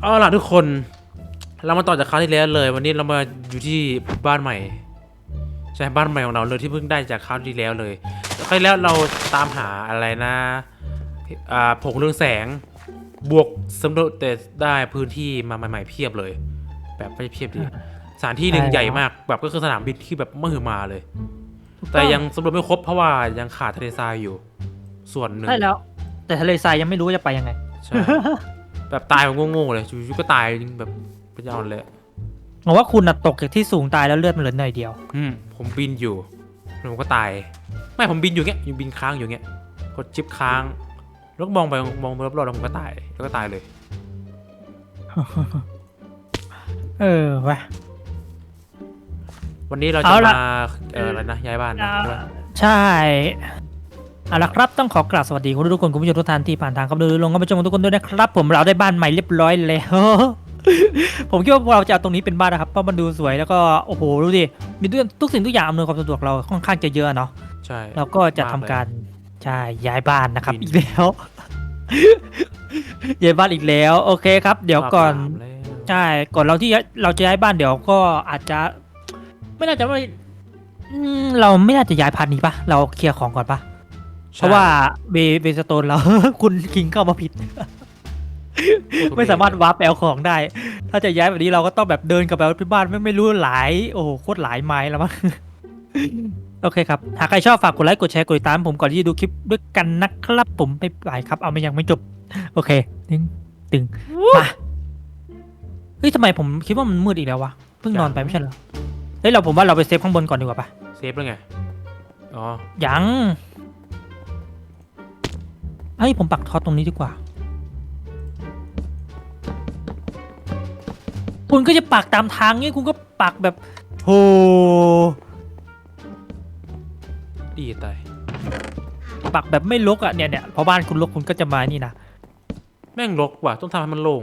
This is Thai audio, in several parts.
เอาล่ะทุกคน เรามาต่อจากคราวที่แล้วเลย วันนี้เรามาอยู่ที่บ้านใหม่ ใช่บ้านใหม่ของเราเลยที่เพิ่งได้จากคราวที่แล้วเลยคราวที่แล้วเราตามหาอะไรนะอ่าผงเรืองแสง บวกสำรวจแต่ได้พื้นที่มาใหม่ๆเพียบเลย แบบไม่ใช่เพียบดิสถานที่หนึ่งใช่ใหญ่มากแบบก็คือสนามบินที่แบบมหึมาเลย แต่ยังสำรวจไม่ครบเพราะว่ายังขาดทะเลทรายอยู่ ส่วนหนึ่งใช่แล้ว แต่ทะเลทรายยังไม่รู้ว่าจะไปยังไงใช่ แบบตายแบบโง่ๆเลยจู่ๆก็ตายจริงแบบเป็นยอนเลยบอกว่าคุณน่ะตกจากที่สูงตายแล้วเลือดมันเหลือหน่อยเดียว อืมผมบินอยู่แล้วผมก็ตาย ไม่ผมบินอยู่เงี้ยอยู่บินค้างอยู่เงี้ยกดชิปค้างแล้วก็มองไปมองไปรอบๆแล้วผมก็ตายแล้วก็ตายเลย เออวะ วันนี้เราจะเอาล่ะมาเอออะไรนะย้ายบ้านนะอ่าใช่ปะใช่ เอาละครับต้องขอกราบสวัสดีคุณทุกคนคุณผู้ชมทุกท่านที่ผ่านทางครับดูลงก็ไปชมทุกคนด้วยนะครับ ผมเราได้บ้านใหม่เรียบร้อยแล้วผมคิดว่าพวกเราจะเอาตรงนี้เป็นบ้านนะครับเพราะมันดูสวยแล้วก็โอ้โหดูดิมีทุกทุกสิ่งทุกอย่างอำนวยความสะดวกเราค่อนข้างจะเยอะเนาะใช่เราก็จะทำมากเลยการใช่ย้ายบ้านนะครับบินอีกแล้วย้ายบ้านอีกแล้วโอเคครับ เดี๋ยวก่อนปราบปรามแล้วใช่ก่อนเราที่เราจะย้ายบ้านเดี๋ยวก็อาจจะ ไม่น่าจะว่าอืมเราไม่น่าจะย้ายพันนี้ปะเราเคลียร์ของก่อนปะ เพราะว่าเบเบสโตนเรา คุณคิงเข้ามาผิด ไม่สามารถวาร์ปไปเอาของได้ ถ้าจะย้ายแบบนี้เราก็ต้องแบบเดินกลับไปที่บ้านไม่ไม่รู้หลาย โอ้โหโคตรหลายไม้แล้วมั้งโอเคครับ หากใครชอบฝากกดไลค์กดแชร์กดติดตามผมก่อนที่จะดูคลิปด้วยกันนะครับ ผมไปไปครับ เอาไม่ยังไม่จบ โอเคตึงตึงมาเฮ้ยทำไมผมคิดว่ามันมืดอีกแล้ววะเพิ่งนอนไปไม่ใช่เหรอเฮ้ยเราผมว่าเราไปเซฟข้างบนก่อนดีกว่าปะเซฟแล้วไงอ๋อยัง เฮ้ยผมปักท็อตตรงนี้ดีกว่า คุณก็จะปักตามทางงี้คุณก็ปักแบบโหดีตายปักแบบไม่ลกอะเนี่ยเนี่ยพอบ้านคุณลกคุณก็จะมานี่นะแม่งรกว่ะต้องทำให้มันโล่ง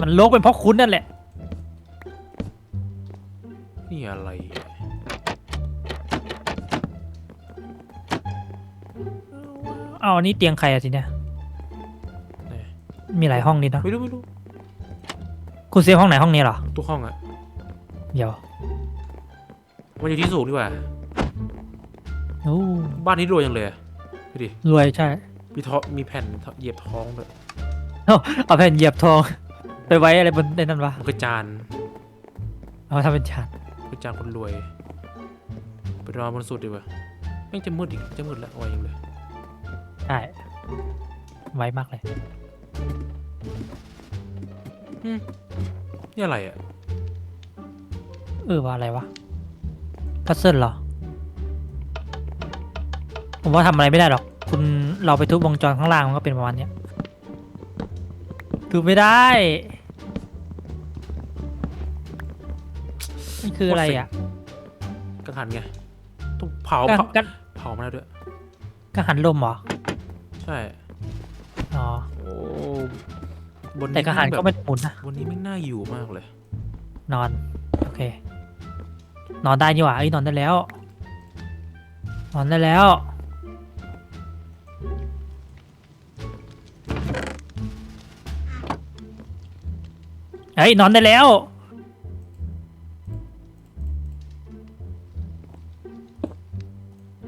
มันลกเป็นเพราะคุณนั่นแหละ นี่อะไร เอาอันนี้เตียงใครอะทีเนี้ยไหน มีหลายห้องนี่เนาะไม่รู้ไม่รู้คุณเซฟห้องไหนห้องนี้เหรอทุกห้องอะเดี๋ยวมันอยู่ที่สูงดีกว่า โอ้บ้านนี้รวยจังเลยอะดูดิรวยใช่มีท้องมีแผ่นเหยียบท้องด้วยเอาแผ่นเหยียบทอง ไปไว้อะไรบนในนั้นวะมันคือจานเอาทำเป็นชานคือจานคนรวย ไปนอนบนสุดดีกว่าแม่งจะมืดอีกจะมืดแล้วเอาไว้ยังเลย ใช่ ไว้มากเลยนี่อะไรอะเออว่าอะไรวะพัซเซิลเหรอ ผมว่าทำอะไรไม่ได้หรอก คุณเราไปทุบวงจรข้างล่างมันก็เป็นประมาณเนี้ยทุบไม่ได้นี่คืออะไรอะ กังหันไงต้องเผากังเผากังเผามาแล้วด้วย กังหันลมเหรอ ใช่อ๋อโอ้บนแต่กังหันแบบก็ไม่หมุนนะบนนี้ไม่งน่าอยู่มากเลย นอน โอเค นอนได้นี่หว่าเอ้ยนอนได้แล้ว นอนได้แล้วเฮ้ยนอนได้แล้ว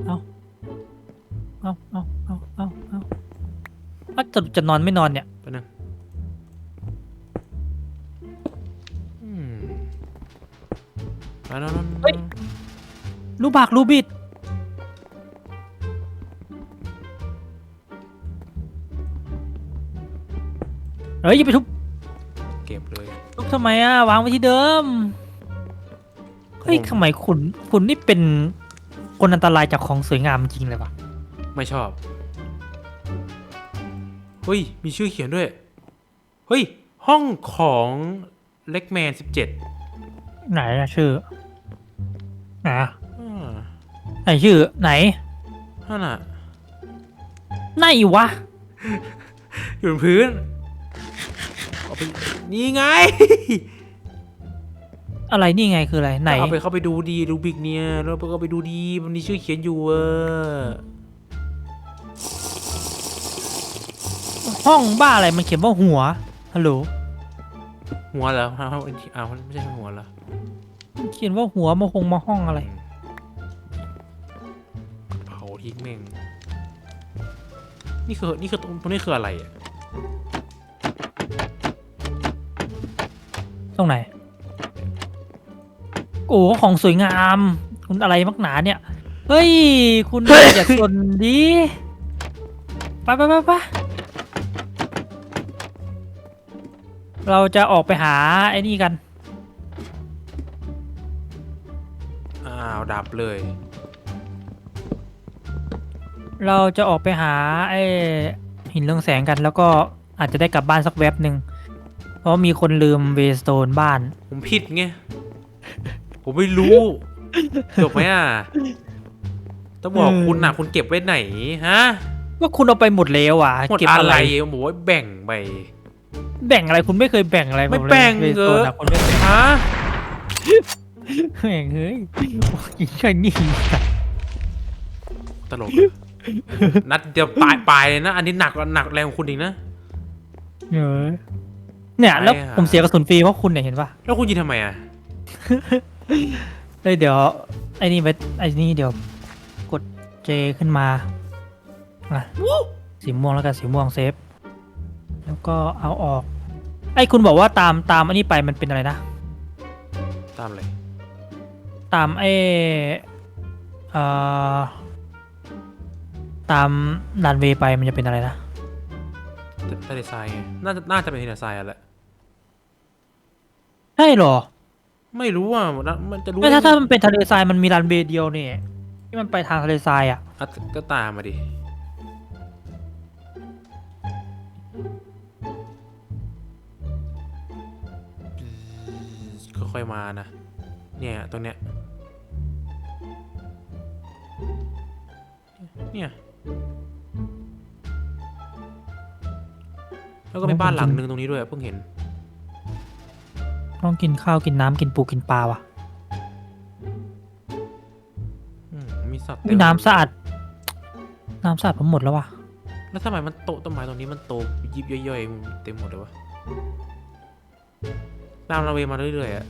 เอาเอาเอาเอาเอาเอา ว่าจะจะนอนไม่นอนเนี่ย แป๊บนึงอืมไปนอนนอนเฮ้ยรูบากรูบิด เฮ้ยอย่าไปทุบเก็บเลยทุบทำไมอะ วางไว้ที่เดิม เฮ้ยผมทำไมคุณ คุณนี่เป็นคนอันตรายจากของสวยงามจริงเลยวะไม่ชอบเฮ้ย มีชื่อเขียนด้วย เฮ้ย ห้องของเล็กแมนสิบเจ็ดไหนอะชื่อไหนอะอ่าไหนชื่อไหนนั่นน่ะไหนวะ อยู่บนพื้นเอาไปนี่ไง อะไรนี่ไงคืออะไรไหน เอาไปเข้าไปดูดีดูบิกเนี่ยแล้วก็ไปดูดีมันมีชื่อเขียนอยู่เออ ห้องบ้าอะไรมันเขียนว่าหัวฮัลโหลหัวเหรออ้าวอ้าวไม่ใช่หัวเหรอเขียนว่าหัวมาคงมาห้องอะไรเผาทิ้งแม่งนี่คือนี่คือตรงตรงนี้คืออะไรอะตรงไหนโอ้ของสวยงาม คุณอะไรมักหนาเนี่ย เฮ้ย คุณอย่าสนดิไปไปไปไป เราจะออกไปหาไอ้นี่กัน อ้าวดับเลยเราจะออกไปหาไอ้หินเรืองแสงกัน แล้วก็อาจจะได้กลับบ้านสักแวบหนึ่งเพราะมีคนลืมเวสโตนบ้าน ผมผิดไง ผมไม่รู้ จบไหมอะ ต้องบอกเออคุณนะคุณเก็บไว้ไหน ฮะ ว่าคุณเอาไปหมดแล้วอะ หมดเก็บอะอะไรไร ผมบอกว่าแบ่งไป แบ่งอะไรคุณไม่เคยแบ่งอะไรไม่ผเลยแบ่งเวสเอโตนออะคุณไม่แบ่งฮะแม่งเฮ้ยกินแค่นี้ตลกนัดเดียวปลายปลายเลยนะ อันนี้หนักกว่าหนักแรงกว่าคุณอีกนะ เออเนี่ย แล้วไปหา ผมเสียกระสุนฟรีเพราะคุณเนี่ยเห็นปะแล้วคุณยิงทำไมอะเฮ้ยเดี๋ยวไอ้นี่ไปไอ้นี่เดี๋ยว กดเจขึ้นมาอะสีม่วงแล้วกันสีม่วงเซฟ แล้วก็เอาออก ไอ้คุณบอกว่าตามตามอันนี้ไปมันเป็นอะไรนะ ตามเลย ตามไอ้เอ่อตามดันเวย์ไปมันจะเป็นอะไรนะทะเลทรายไงน่าจะน่าจะเป็นทะเลทรายอะแหละใช่เหรอ ไม่รู้อะมันจะรู้ไม่ถ้าถ้ามันเป็นทะเลทรายมันมีรันเวย์เดียวนี่ที่มันไปทางทะเลทรายอะอะก็ตามมาดิ ค่อยๆมานะ เนี่ยตรงเนี้ย เนี่ย แล้วก็มีบ้านหลังหนึ่งตรงนี้ด้วยเพิ่งเห็น ต้องกินข้าวกินน้ำกินปูกินปลาว่ะอืมมีสัตว์วิเต็ม น้ำสะอาด น้ำสะอาดผมหมดแล้วว่ะ แล้วทำไมมันโตต้นไม้ตรงนี้มันโตยิบย่อยๆเต็มหมดเลยวะ ตามเราเวมาเรื่อยๆอะ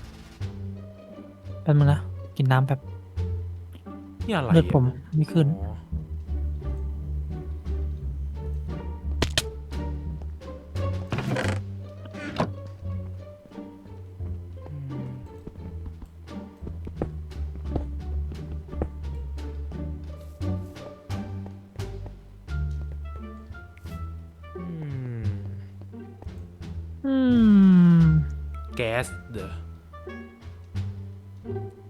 แป๊บนึงนะ กินน้ำแบบนี่อะไระเลือดผมไม่ขึ้น อ๋ออื แก๊สเด้อ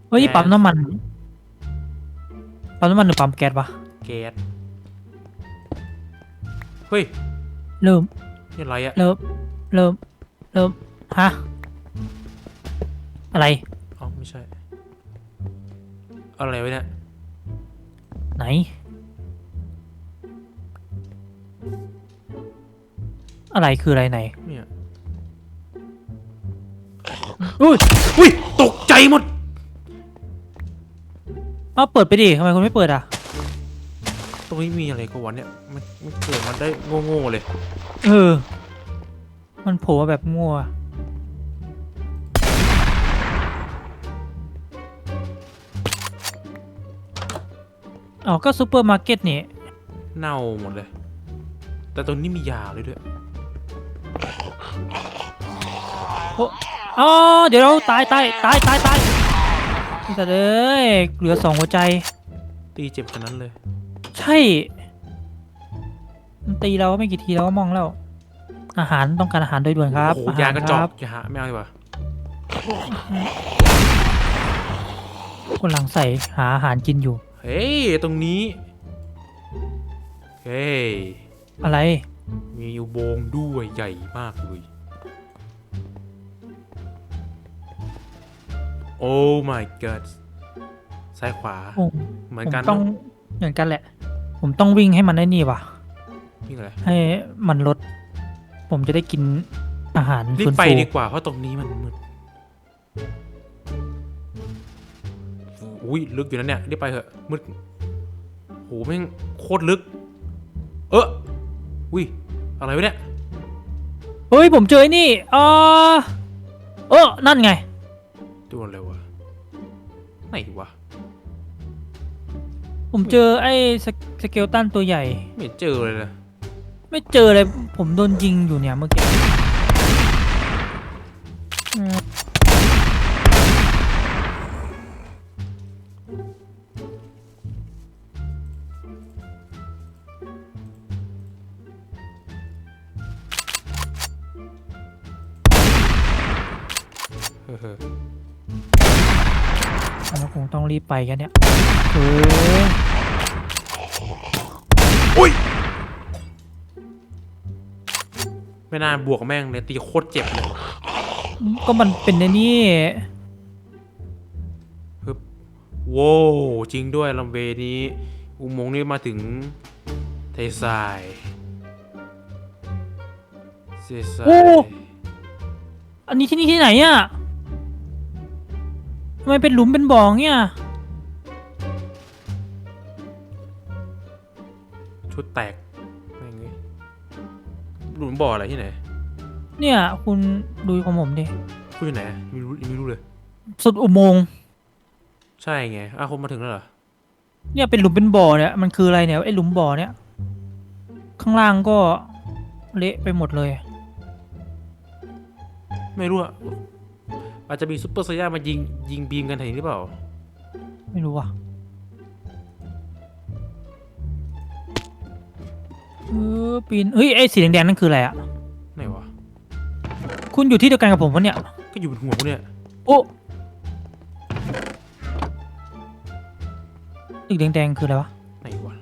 เฮ้ยแก๊สปั๊มน้ำมันปั๊มน้ำมันหรือปั๊มแก๊สวะแก๊สเฮ้ยเริ่มนี่อะไรอะเริ่มเริ่มเริ่มฮะอะไรอ๋อไม่ใช่ อะไรวะเนี่ยไหนอะไรคืออะไรไหนเนี่ย อุ้ยอุ้ยตกใจหมดเอาเปิดไปดิทำไมคุณไม่เปิดอะตรงนี้มีอะไรก็วันเนี่ยมันมันเกิดมาได้โง่ๆเลยเออ มันโผล่มาแบบงัวอ๋อก็ซูเปอร์มาร์เก็ตนี่เน่าหมดเลย แต่ตรงนี้มียาเลยด้วยอ๋ อเดี๋ยวเราตายตายตายตายตายนี่แต่เอ้ยเหลือสองหัวใจ ตีเจ็บขนาดนั้นเลย ใช่ มันตีเราไม่กี่ทีเราก็มองแล้ว อาหารต้องการอาหารโดยด่วนครับโอ้โหอาหายากระคจอกรับอย่าหาไม่เอาดีกว่าคนหลังใส่หาอาหารกินอยู่ เฮ้ย ตรงนี้ เฮ้ย อะไร มีอุโบงค์ด้วยใหญ่มากเลย โอ้ my god ซ้ายขวาผมเหมือนผมกันต้องเนอะเหมือนกันแหละ ผมต้องวิ่งให้มันได้นี่ว่ะ นี่อะไรให้มันลด ผมจะได้กินอาหารรีบฟื้นไปฟูดีกว่าเพราะตรงนี้มันมืดอุ้ยลึกอยู่นะเนี่ยรีบไปเถอะมืดโหแม่งโคตรลึก เอออุ้ยอะไรวะเนี่ยเฮ้ยผมเจอไอ้นี่อ่าเออนั่นไงดูอะไรวะ ไหนวะ ผมเจอไอ้สเกสเกลตันตัวใหญ่ ไม่เห็นเจอเลยนะไม่เจอเลย ผมโดนยิงอยู่เนี่ยเมื่อกี้อืมเฮ้อ เราคงต้องรีบไปกันเนี่ยเอออุ้ยไม่น่าบวกแม่งเลยตีโคตรเจ็บเลยก็มันเป็นในนี่ฮึบโว้วจริงด้วยลำเวนี้ อุโมงค์นี้มาถึงเทสายเทสายโอ้อันนี้ที่นี่ที่ไหนอะทำ ไมเป็นหลุมเป็นบ่อเนี่ยชุดแตกแม่งเลยหลุมบ่ออะไรที่ไหนเนี่ย คุณดูของผมดิพูดอยู่ไหนไม่รู้ไม่รู้เลย สุดอุโมงค์ใช่ไงอ้าวคนมาถึงแล้วเหรอเนี่ยเป็นหลุมเป็นบ่อเนี่ยมันคืออะไรเนี่ยไอ้หลุมบ่อเนี่ย ข้างล่างก็เละไปหมดเลย ไม่รู้อะ อาจจะมีซุปเปอร์ไซย่ามายิงยิงบีมกันแถวนี้หรือเปล่า ไม่รู้อะเออปีนเฮ้ยไอ้สีแดงๆนั่นคืออะไรอะ ไหนวะ คุณอยู่ที่เดียวกันกับผมปะเนี่ย ก็อยู่บนหัวกูเนี่ยโอ้ตึกแดงๆคืออะไรวะไหนวะ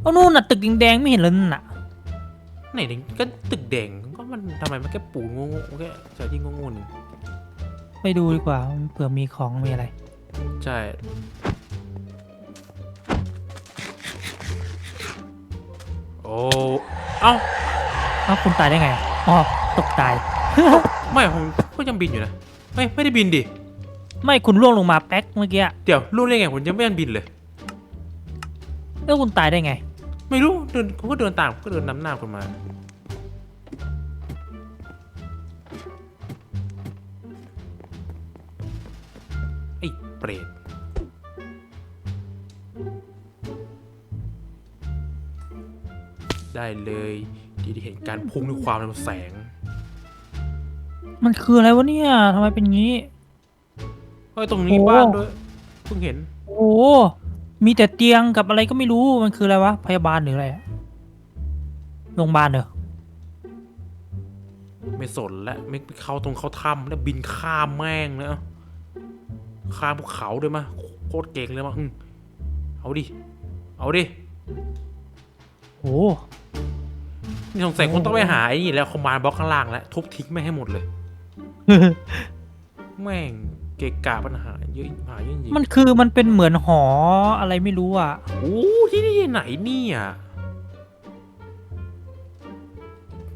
เอานู่นน่ะตึกแดงๆไม่เห็นเลยนั่นน่ะ ไหนเนี่ยก็ตึกแดงก็มันทำไมมันแค่ปูนโง่ๆแค่ใส่ที่โง่ๆหนึ่ง ไปดูดีกว่าเผื่อมีของมีอะไร ใช่ โอ้เอ้าเอ้าคุณตายได้ไงอะอ๋อตกตาย ไม่ผมก็ยังบินอยู่นะไม่ไม่ได้บินดิ ไม่คุณล่วงลงมาแป๊กเมื่อกี้อะเดี๋ยวรู้ได้ไงผมยังไม่ยันบินเลย แล้วคุณตายได้ไง ไม่รู้เดินผมก็เดินตามก็เดินนำหน้าคนมา เปรตได้เลยที่ได้เห็นการพุ่งด้วยความเร็วแสง มันคืออะไรวะเนี่ยทำไมเป็นงี้ เฮ้ย ตรงนี้โอ้บ้านด้วยเพิ่งเห็น โอ้โหมีแต่เตียงกับอะไรก็ไม่รู้มันคืออะไรวะ พยาบาลหรืออะไรอะโรงพยาบาลเหรอไม่สนแล้วไม่เข้าตรงเขาถ้ำแล้วบินข้ามแม่งนะ ข้ามภูเขาด้วยมะโคตรเก่งเลยมะอืมเอาดิ เอาดิโอ้นี่สงสัยคงต้องไปหาไอ้นี่แล้วคอมมานด์บล็อกข้างล่างแล้วทุบทิ้งไม่งให้หมดเลย แม่งเกะกะปัญหาเยอะหาเยอะจริงมันคือมันเป็นเหมือนหออะไรไม่รู้อะโอ้ที่นี่ไหนเนี่ย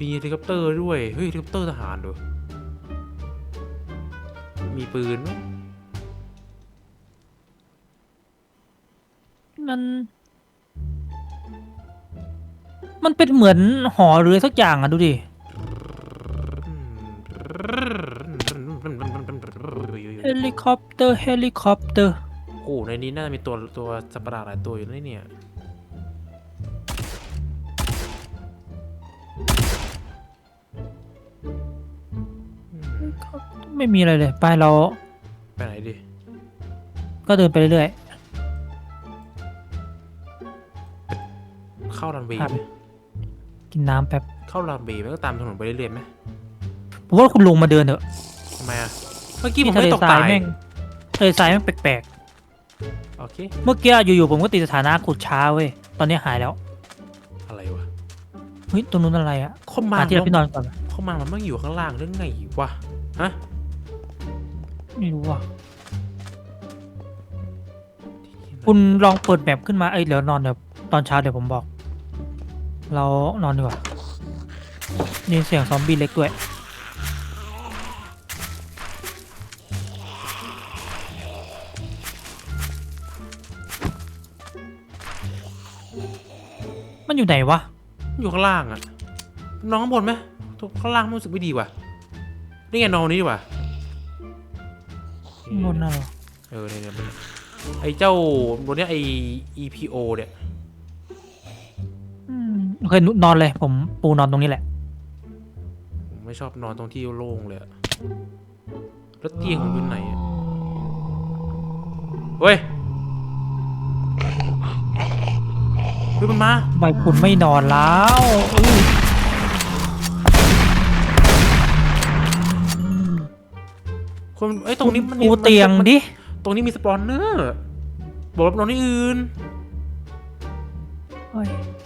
มีเฮลิคอปเตอร์ด้วย เฮ้ยเฮลิคอปเตอร์ทหารด้วย มีปืนไหม มัน มันเป็นเหมือนหอหรือสักอย่างอะดูดิ เฮลิคอปเตอร์ เฮลิคอปเตอร์ โอ้ในนี้น่าจะมีตัวตัวสัตว์ประหลาดหลายตัวอยู่นะเนี่ย ไม่มีอะไรเลย ไปเรา ไปไหนดิ ก็เดินไปเรื่อย เข้ารันเวย์ครับไหมๆกินน้ำแป๊บเข้ารันเวย์ไหมก็ตามถนนไปเรื่อยๆไหมผมว่าคุณลงมาเดินเถอะทำไมอะเมื่อกี้ผมทะเลไม่ตกทราตายยแม่งทะเลทรายแม่งแปลกโอเคๆเมื่อกี้อยู่ๆผมก็ติดสถานะขุดช้าเว้ยตอนนี้หายแล้ว อะไรวะเฮ้ยตรงนู้นอะไรอะคอมมามานด์ที่เราพี่นอนก่อนคอมมานด์มันไม่อยู่ข้างล่างเรื่องไงวะฮะไม่รู้อะคุณลองเปิดแมปขึ้นมา เอ้ยเดี๋ยวนอนเดี๋ยวตอนเช้าเดี๋ยวผมบอก เรานอนดีกว่านี่เสียงซอมบี้เล็กด้วย มันอยู่ไหนวะ อยู่ข้างล่างอะน้องข้างบนไหมข้างล่างมันรู้สึกไม่ดีว่ะ นี่ไงนอนตรงนี้ดีกว่าข้างบนน่ะเหรอเออเนี่ยเนี่ยมันไอ้เจ้าบนเนี้ยไอ้ EPO เนี่ยอืมโอ เคนอนเลย ผมปูนอนตรงนี้แหละ ผมไม่ชอบนอนตรงที่โล่งเลยอะแล้วเตียงผมอยู่ไหนอะเฮ้ยเฮ้ยมันมา ทำไมคุณไม่นอนแล้วอื้อคนไอ้ยตรงนี้มันปูเตียงมันดิ ตรงนี้มีสปอนเนอร์ บอกว่านอนที่อื่น เฮ้ยท้อว่ะ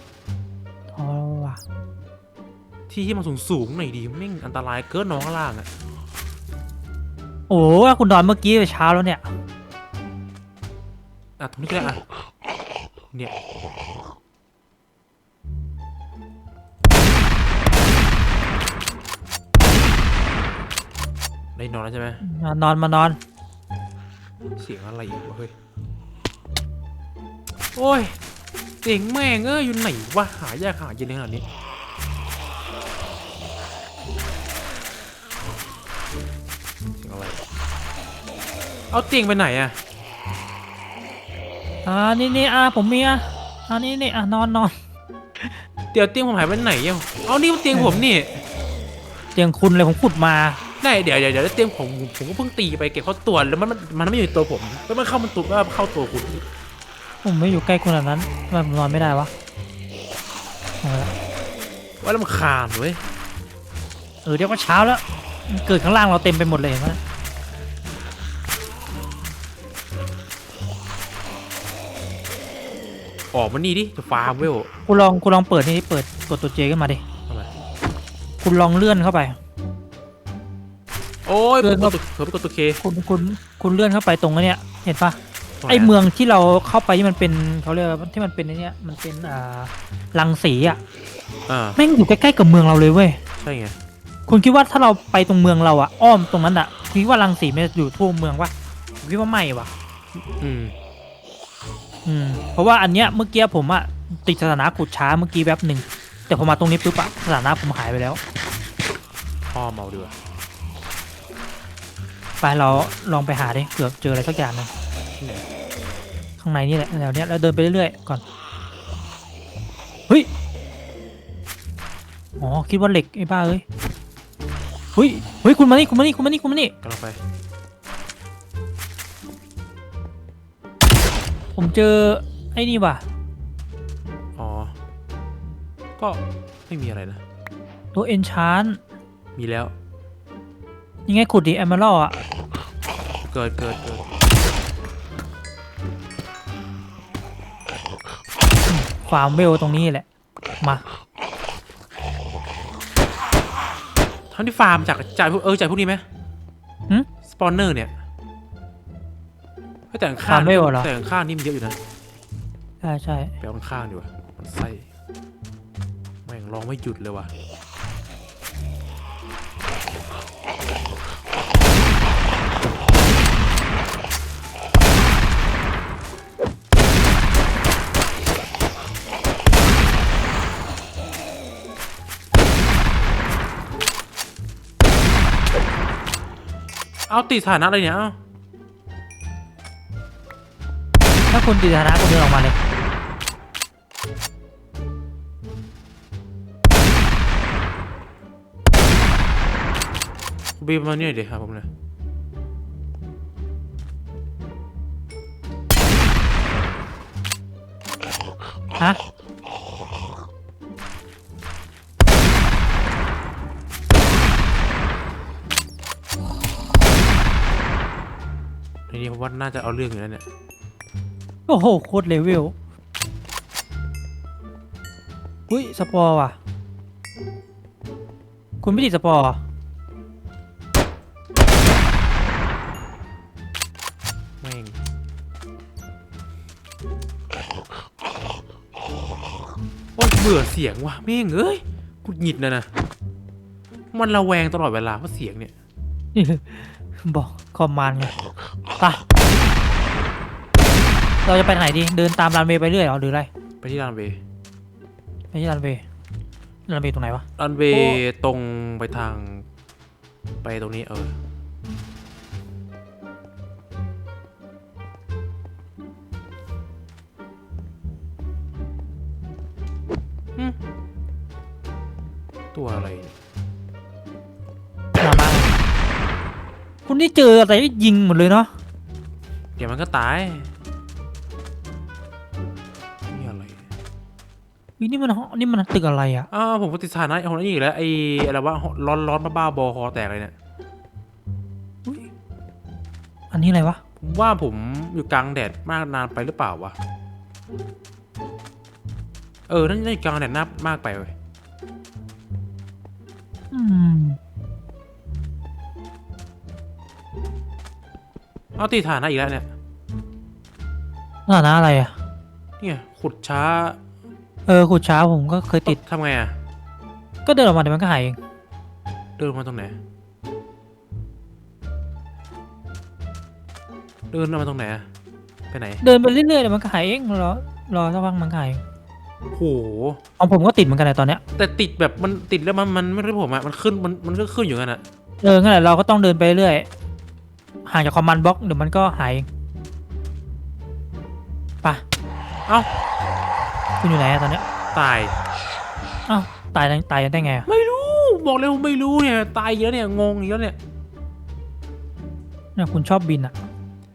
ที่ที่มันสูงสูงๆหน่อยดีแม่งอันตรายเกินนอนข้างล่างอะโอ้ยคุณนอนเมื่อกี้ไปเช้าแล้วเนี่ยอะตรงนี้ก็ได้อะเนี่ยได้นอนแล้วใช่ไหมมานอนมานอน เสียงอะไรอีกวะเฮ้ยโอ้ยเสียงแม่งเอ้ยอยู่ไหนวะหายากหาเย็นเลยขนาดนี้ เอาเตียงไปไหนอะอ่านี่นี่อ่าผมมีอะอ่านี่นี่อ่านอนนอนเดี๋ยวเตียงผมหายไปไหนอะเอานี่มันเตียงผมนี่เตียงคุณเลยผมขุดมาได้เดี๋ยวเดี๋ยวเดี๋ยวเตียงผมผมก็เพิ่งตีไปเก็บเข้าตัวแล้วมันมันมันไม่อยู่ในตัวผมแล้วมันเข้ามันตัวว่าเข้าตัวคุณผมไม่อยู่ใกล้คุณขนาดนั้นทำไมผมนอนไม่ได้วะเอาละว่าลำคาญเว้ยเออเดี๋ยวก็เช้าแล้วมันเกิดข้างล่างเราเต็มไปหมดเลยเห็นไหม ออกมานี่ดิจะฟาร์มเวลคุณลองคุณลองเปิดนี่ดิเปิดกดตัวเจขึ้นมาดิทำไมคุณลองเลื่อนเข้าไป โอ้ยเดินกมาดตัวเผลอไปกดตัวเคคุณคุณคุณเลื่อนเข้าไปตรงนี้เนี่ยเห็นปะตรงหนไอเมืองที่เราเข้าไปที่มันเป็นเขาเรียกว่าที่มันเป็นไอเนี้ยมันเป็นอ่ารังสีอะอ่าแม่งอยู่ใกล้ๆกับเมืองเราเลยเว้ยใช่ไงคุณคิดว่าถ้าเราไปตรงเมืองเราอะอ้อมตรงนั้นอะคิดว่ารังสีมันจะอยู่ทั่วเมืองวะผมคิดว่าไม่วะอืม อืมเพราะว่าอันเนี้ยเมื่อกี้ผมอะติดสถานะขุดช้าเมื่อกี้แป๊บหนึ่งแต่พอมาตรงนี้ปุ๊บอะสถานะผมหายไปแล้วพ่อเมาดีกว่าไปเราลองไปหาดิเผื่อเจออะไรสักอย่างหนึงที่ไหนข้างในนี่แหละแถวเนี้ยแล้วเดินไปเรื่อยๆก่อนเฮ้ยอ๋อคิดว่าเหล็กไอ้บ้าเอ้ยเฮ้ยเฮ้ยคุณมานี่คุณมานี่คุณมานี่คุณมานี่กำลังไป ผมเจอไอ้นี่ว่ะอ๋อ ก็ไม่มีอะไรนะ ตัวเอนชานมีแล้ว ยังไงขุดดิแอมเบอร์อะเกิดเกิดเกิดฟาร์มเวลตรงนี้แหละ มาทั้งที่ฟาร์มจากจ่ายพวกเออจ่ายพวกนี้ไหมหึ สปอนเนอร์เนี่ย เฮ้ยแต่ข้างฟาร์มเวลเหรอ แต่ข้างนี่มันเยอะอยู่นะใช่ใช่ไปเอาข้างดีกว่ามันไส้แม่งร้องไม่หยุดเลยว่ะเอาติดสถานะอะไรเนี่ยเอ้า คุณติดสถานะคุณเดินออกมาเลย บีบมาเนี่ยเดี๋ยวครับผมเลยฮะทีนี้ผมว่าน่าจะเอาเรื่องอยู่แล้วเนี่ย โอ้โหโคตรเลเวลอุ้ยสปอร์ว่ะ คุณไม่ติดสปอร์เหรอแม่งโอ้ยเบื่อเสียงว่ะแม่งเอ้ยกูหงิดนะนะ มันระแวงตลอดเวลาเพราะเสียงเนี่ย บอกคอมมานด์ไงไปะ เราจะไปไหนดีเดินตามรันเวย์ไปเรื่อยเหรอหรืออะไรไปที่รันเวย์ไปที่รันเวย์รันเวย์ตรงไหนวะ รันเวย์ตรงไปทาง ไปตรงนี้เอออืมตัวอะไรเนี่ยหนามาคุณนี่เจออะไรที่ยิงหมดเลยเนาะเดี๋ยวมันก็ตาย วินี่มันห้องนี่มันตึกอะไรอะอ้าวผมก็ติดสถานะของนี่อีกแล้วไอ้อะไรวะร้อนร้อนบ้าๆบอคอแตกเลยเนี่ยอุ๊ยอันนี้อะไรวะผมว่าผมอยู่กลางแดดมากนานไปหรือเปล่าวะเออนั่นนั่นอยู่กลางแดดนานมากไปเว้ยอืมเอาตีฐานนะอีกแล้วเนี่ยสถานะอะไรอะ เนี่ยขุดช้า เออขุดช้าผมก็เคยติด ทำไงอะก็เดินออกมาเดี๋ยวมันก็หายเองเดินมาตรงไหนเดินมาตรงไหนอะไปไหนเดินไปเรื่อยๆเดี๋ยวมันก็หายเองรอรอสักพักมันก็หายเองโหของผมก็ติดเหมือนกันเลยตอนเนี้ยแต่ติดแบบมันติดแล้วมันมันไม่รู้ผมอะมันขึ้นมันมันก็ขึ้นอยู่กันอะเอองั้นแหละเราก็ต้องเดินไปเรื่อยห่างจากคอมมานด์บล็อกเดี๋ยวมันก็หายเองไปะเอ้า คุณอยู่ไหนอะตอนเนี้ยตายเอ้าตายได้ตายได้ไงอะไม่รู้บอกเลยว่าไม่รู้เนี่ยตายเยอะเนี่ยงงอีกแล้วเนี่ยเนี่ยคุณชอบบินอะ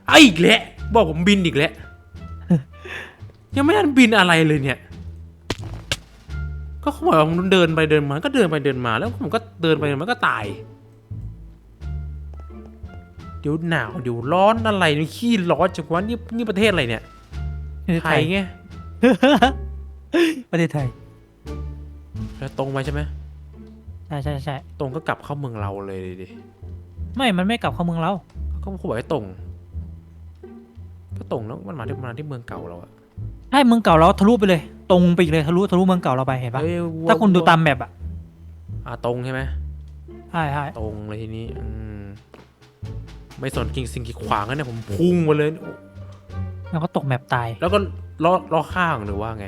ไอ้อีกแล้วบอกผมบินอีกแล้ว ยังไม่ทันบินอะไรเลยเนี่ย ก็เขาบอกว่าผมเดินไปเดินมา ก็เดินไปเดินมาแล้วผมก็เดินไปเดินมาก็ตาย เดี๋ยวหนาวเดี๋ยวร้อนอะไรนี่ขี้ร้อนจังวะนี่นี่ประเทศอะไรเนี่ยไทยไง ประเทศไทย แล้วตรงไปใช่ไหมใช่ใช่ใช่ตรงก็กลับเข้าเมืองเราเลยดิไม่ มันไม่กลับเข้าเมืองเรา ก็เขาบอกให้ตรง ก็ตรงแล้วมันมาที่มาที่เมืองเก่าเราอะใช่เมืองเก่าเราทะลุไปเลย ตรงไปอีกเลยทะลุทะลุเมืองเก่าเราไปเห็นปะเอ้ยวัวถ้าคุณดูตามแมปอะอะตรงใช่ไหมใช่ใช่ตรงเลยทีนี้อืมไม่สนกิ่งสิ่งกีดขวางแล้วเนี่ยผมพุ่งมาเลย แล้วก็ตกแมปตายแล้วก็ล้อล้อข้างหรือว่าไง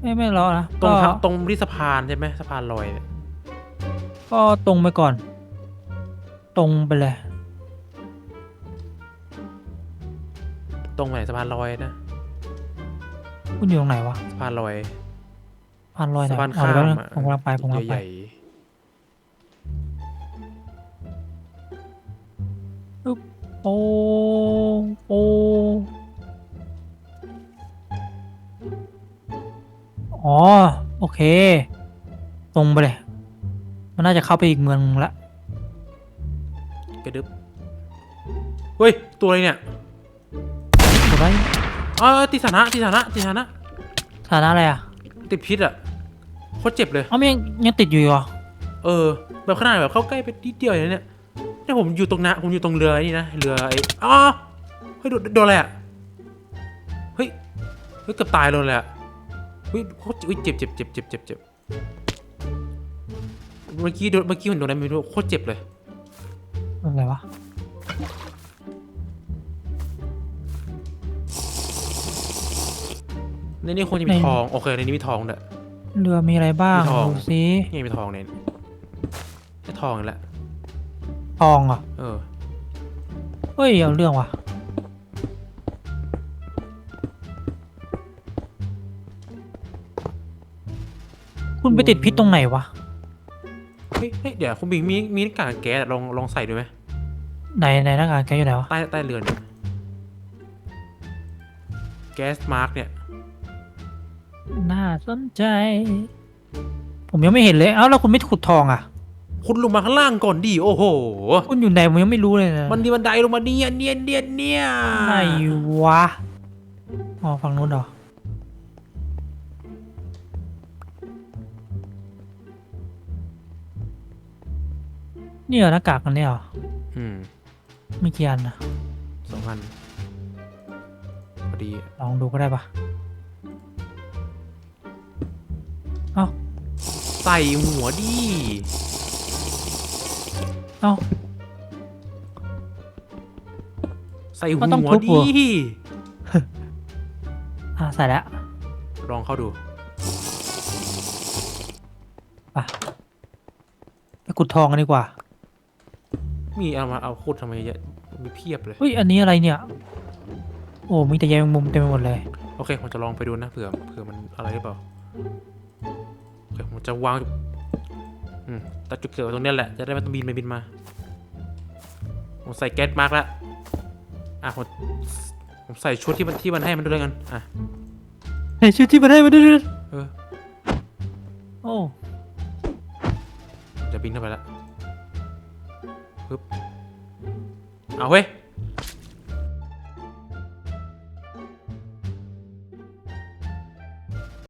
ไม่ไม่รอนะตรงก็ทางตรงที่สะพานใช่ไหมสะพานลอยเนี่ยก็ตรงไปก่อน ตรงไปเลย ตรงไหนสะพานลอยนะคุณอยู่ตรงไหนวะสะพานลอยสะพานลอยไหนสะพานอ๋อเดี๋ยวแป๊บนึงข้ามอะผมกำลังไปผมกำลังใหไปญ่โอ้โอ้ อ๋อ โอเค ตรงไปเลย มันน่าจะเข้าไปอีกเมืองละๆกระดึบเฮ้ย ตัวอะไรเนี่ยถูกไหมอ๋อติดสถานะติดสถานะติดสถานะฐานะอะไรอะ ติดพิษอะโคตรเจ็บเลยอ๋อมันยังยังติดอยู่อีกเหรอ เออ แบบขนาดแบบเข้าใกล้ไปนิดเดียวอย่างเนี้ยเนี่ยผมอยู่ตรงน้ำผมอยู่ตรงเรือไอ้นี่นะ เรือไอ้อ๋อเฮ้ยโดนโดนอะไรอะ เฮ้ย เฮ้ยเกือบตายเลยเลย อะเฮ้ยโคตรเฮ้ยเจ็บเจ็บเจ็บเจ็บเจ็บเจ็บเมื่อกี้โดนเมื่อกี้ผมโดนอะไรไม่รู้โคตรเจ็บเลยอะไรวะในนี้ควรจะมีทองโอเคในนี้มีทองเด้อเรือมีอะไรบ้างมีทองดูสินี่มีทองเนี่ยได้ทองอีกแล้วทองเหรอะเออเฮ้ยเอาเรื่องว่ะ คุณไปติดพิษตรงไหนวะ เฮ้ยเฮ้ยเดี๋ยวคุณบิงมีมีหน้ากากแก๊สอะลองลองใส่ดูไหมไหนไหนหน้ากากแกอยู่ไหนวะ ใต้ใต้เรือนเนี่ยแก๊สมาร์กเนี่ยน่าสนใจ ผมยังไม่เห็นเลย เอ้าแล้วคุณไม่ขุดทองอะ คุณลงมาข้างล่างก่อนดิโอ้โห คุณอยู่ไหนผมยังไม่รู้เลยนะมันมีบันไดลงมาเนี่ยเนียนเนียนเนี่ยไหนวะ อ๋อฝั่งนู้นเหรอ นี่ยหน้ากากอันเนี้ยเหรออืมไม่กี่อันนะสองพันพอดีลองดูก็ได้ปะเอ้าใส่หัวดีเอ้า ใส่หัมัต้องวทุดีอ่าใส่แล้วลองเข้าดู ไปะตะกรุดทองกันดีกว่า มีเอามาเอาขุดทำไมเยอะมีเพียบเลย เฮ้ย อันนี้อะไรเนี่ย โอ้ มีแต่ใยแมงมุมเต็มไปหมดเลย โอเคผมจะลองไปดูนะเผื่อเผื่อมันอะไรหรือเปล่าโอเคผมจะวางอืมตัดจุดเกิดไว้ตรงเนี้ยแหละ จะได้ไม่ต้องบินไปบินมาผมใส่แก๊สมาร์กแล้วอะผมผมใส่ชุดที่มันที่มันให้มันด้วยกันอะไหนชื่อที่มาได้มาด้วยเออ โอ้ จะบินเข้าไปแล้ว ปึ๊บเอาเว้ย